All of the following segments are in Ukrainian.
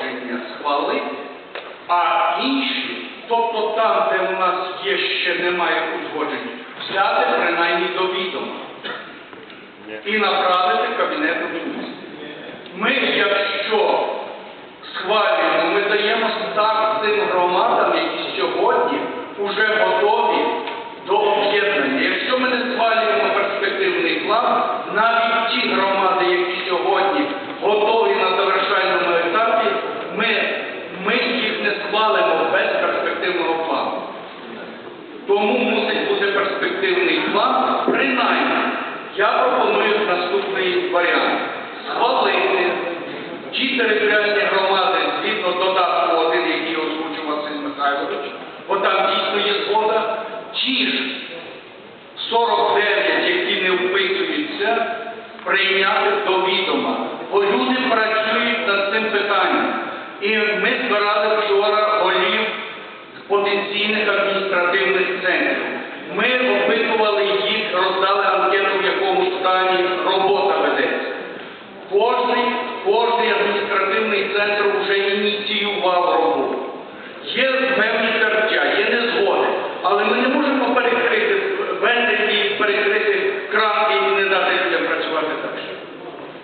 погодження схвалити, а інші, тобто там, де у нас є ще немає узгоджень, взяти принаймні до відома і направити Кабінету міністрів. Ми, якщо схвалюємо, ми даємо старт тим громадам, які сьогодні вже готові до об'єднання. Якщо ми не схвалюємо перспективний план, навіть ті громади, які сьогодні готові на завершальному етапі, ми, ми їх не схвалимо без перспективного плану. Тому мусить бути перспективний план. Принаймні, я пропоную наступний варіант. Схвалити ті територіальні громади згідно додатку один, який озвучив Василь Михайлович, бо там дійсно є згода, ті ж 49, які не вписуються, прийняти до відома. Бо люди працюють над цим питанням. І ми збирали вчора голів потенційних адміністративних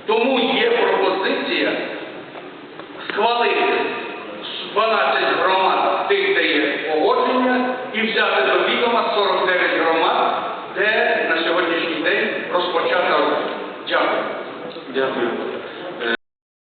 Тому є пропозиція схвалити 12 громад тих, де є погодження, і взяти до відома 49 громад, де на сьогоднішній день розпочата робота. Дякую. Дякую.